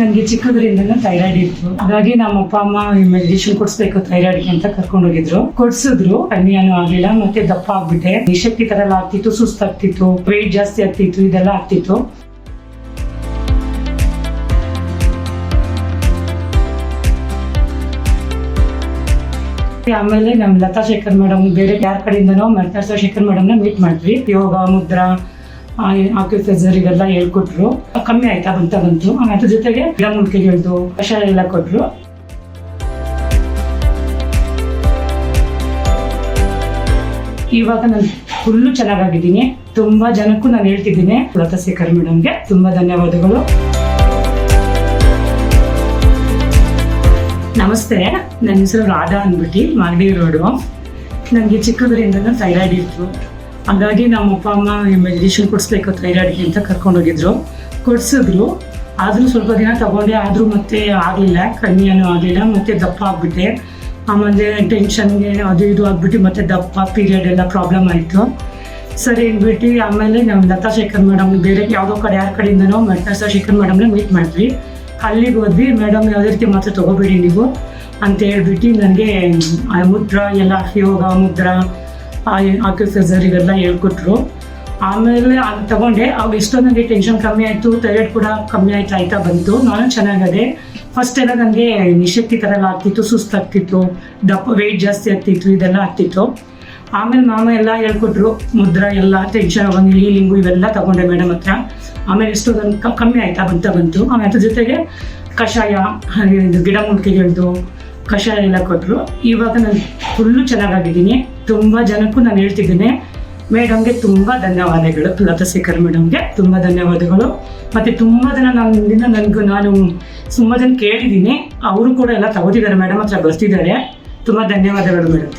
ನನಗೆ ಚಿಕ್ಕದ್ರಿಂದನೂ ಥೈರಾಯ್ಡ್ ಇತ್ತು. ಹಾಗಾಗಿ ನಮ್ಮ ಅಪ್ಪ ಅಮ್ಮ ಮೆಡಿಸಿನ್ ಕೊಡಿಸ್ಬೇಕು ಥೈರಾಯ್ಡ್ಗೆ ಅಂತ ಕರ್ಕೊಂಡು ಹೋಗಿದ್ರು. ಕೊಡ್ಸಿದ್ರು ಕಮ್ಮಿಯಾನು ಆಗಲಿಲ್ಲ, ಮತ್ತೆ ದಪ್ಪ ಆಗ್ಬಿಟ್ಟೆ. ನಿಶಕ್ತಿ ತರ ಎಲ್ಲ ಆಗ್ತಿತ್ತು ಸುಸ್ತಾಗ್ತಿತ್ತು ವೆಯ್ಟ್ ಜಾಸ್ತಿ ಆಗ್ತಿತ್ತು, ಇದೆಲ್ಲ ಆಗ್ತಿತ್ತು. ಆಮೇಲೆ ನಮ್ ಲತಾ ಶೇಖರ್ ಮೇಡಮ್ ಬೇರೆ ಯಾರ ಕಡೆಯಿಂದನೋ ಲತಾ ಶೇಖರ್ ಮೇಡಮ್ನ ಮೀಟ್ ಮಾಡಿದ್ವಿ. ಯೋಗ, ಮುದ್ರಾ ಆಕ್ಯುಫೆಸರ್ ಇವೆಲ್ಲ ಹೇಳ್ಕೊಟ್ರು. ಕಮ್ಮಿ ಆಯ್ತಾ ಬಂತ ಬಂತು. ಅದ್ರ ಜೊತೆಗೆ ಗಿಡಮೂಲಿಕೆಗಳದ್ದು ಕಷಾಯ ಎಲ್ಲ ಕೊಟ್ರು. ಇವಾಗ ನಾನು ಫುಲ್ಲು ಚೆನ್ನಾಗಾಗಿದ್ದೀನಿ. ತುಂಬಾ ಜನಕ್ಕೂ ನಾನು ಹೇಳ್ತಿದ್ದೀನಿ. ಲತಾ ಶೇಖರ್ ಮೇಡಮ್ಗೆ ತುಂಬಾ ಧನ್ಯವಾದಗಳು. ನಮಸ್ತೆ. ನನ್ನ ಹೆಸರು ರಾಧಾ ಅಂದ್ಬಿಟ್ಟು ಮಾಗಡಿ ರೋಡು. ನನಗೆ ಚಿಕ್ಕದ್ರಿಂದ ಥೈರಾಯ್ಡ್ ಇತ್ತು. ಹಾಗಾಗಿ ನಮ್ಮ ಅಪ್ಪ, ಅಮ್ಮ ಇಂಜೆಕ್ಷನ್ ಕೊಡಿಸ್ಬೇಕು ಥೈರಾಯ್ಡ್ಗೆ ಅಂತ ಕರ್ಕೊಂಡೋಗಿದ್ರು. ಕೊಡಿಸಿದ್ರು. ಆದರೂ ಸ್ವಲ್ಪ ದಿನ ತಗೊಂಡೆ. ಆದರೂ ಮತ್ತೆ ಆಗಲಿಲ್ಲ. ಕಮ್ಮಿಯೂ ಆಗಲಿಲ್ಲ. ಮತ್ತೆ ದಪ್ಪ ಆಗ್ಬಿಟ್ಟೆ. ಆಮೇಲೆ ಟೆನ್ಷನ್ಗೆ ಅದು ಇದು ಆಗ್ಬಿಟ್ಟು ಮತ್ತೆ ದಪ್ಪ ಪೀರಿಯಡ್ ಎಲ್ಲ ಪ್ರಾಬ್ಲಮ್ ಆಯಿತು. ಸರಿ ಅಂದ್ಬಿಟ್ಟು ಆಮೇಲೆ ನಮ್ಮ ಲತಾ ಶೇಖರ್ ಮೇಡಮ್ ಬೇರೆ ಯಾವುದೋ ಕಡೆ, ಯಾರ ಕಡೆಯಿಂದನೋ ಲತಾ ಶೇಖರ್ ಮೇಡಮ್ನ ಮೀಟ್ ಮಾಡಿದ್ವಿ. ಅಲ್ಲಿಗೆ ಹೋದ್ವಿ. ಮೇಡಮ್ ಯಾವುದೇ ರೀತಿ ಮಾತ್ರ ತಗೋಬೇಡಿ ನೀವು ಅಂತ ಹೇಳ್ಬಿಟ್ಟು ನನಗೆ ಮುದ್ರ ಎಲ್ಲ, ಯೋಗ ಮುದ್ರಾ ಆಕ್ಯುಫೆಸರ್ ಇವೆಲ್ಲ ಹೇಳ್ಕೊಟ್ರು. ಆಮೇಲೆ ಅದು ತಗೊಂಡೆ. ಅವಾಗ ನನಗೆ ಟೆನ್ಷನ್ ಕಮ್ಮಿ ಆಯಿತು ಥೈರಾಯ್ಡ್ ಕೂಡ ಕಮ್ಮಿ ಆಯ್ತಾ ಆಯ್ತಾ ಬಂತು. ನಾನು ಚೆನ್ನಾಗದೆ. ಫಸ್ಟ್ ಎಲ್ಲ ನನಗೆ ನಿಶಕ್ತಿ ಥರ ಎಲ್ಲ ಆಗ್ತಿತ್ತು ಸುಸ್ತಾಗ್ತಿತ್ತು ದಪ್ಪ ವೆಯ್ಟ್ ಜಾಸ್ತಿ ಆಗ್ತಿತ್ತು, ಇದೆಲ್ಲ ಆಗ್ತಿತ್ತು. ಆಮೇಲೆ ಮಾಮ ಎಲ್ಲ ಹೇಳ್ಕೊಟ್ರು, ಮುದ್ರ ಎಲ್ಲ ಟೆನ್ಷನ್ ಆಗಂಗಿಲ್ಲ ಹೀಲಿಂಗು ಇವೆಲ್ಲ ತಗೊಂಡೆ ಮೇಡಮ್ ಹತ್ರ. ಆಮೇಲೆ ಎಷ್ಟು ಕಮ್ಮಿ ಆಯ್ತಾ ಬಂತ ಬಂತು. ಆಮೇಲೆ ಅದ್ರ ಜೊತೆಗೆ ಕಷಾಯ ಗಿಡಮೂಲಿಕೆಗಳದ್ದು ಕಷಾಯ ಎಲ್ಲ ಕೊಟ್ಟರು ಇವಾಗ ನಾನು ಫುಲ್ಲು ಚೆನ್ನಾಗಾಗಿದ್ದೀನಿ. ತುಂಬ ಜನಕ್ಕೂ ನಾನು ಹೇಳ್ತಿದ್ದೀನಿ. ಮೇಡಮ್ಗೆ ತುಂಬ ಧನ್ಯವಾದಗಳು ಲತಾಶೇಖರ್ ಮೇಡಮ್ಗೆ ತುಂಬ ಧನ್ಯವಾದಗಳು. ಮತ್ತು ತುಂಬ ಜನ ನನ್ನಿಂದ ನನಗೂ ನಾನು ತುಂಬ ಜನ ಕೇಳಿದ್ದೀನಿ. ಅವರು ಕೂಡ ಎಲ್ಲ ತಗೋತಿದ್ದಾರೆ ಮೇಡಮ್ ಹತ್ರ ಬರ್ತಿದ್ದಾರೆ. ತುಂಬ ಧನ್ಯವಾದಗಳು ಮೇಡಮ್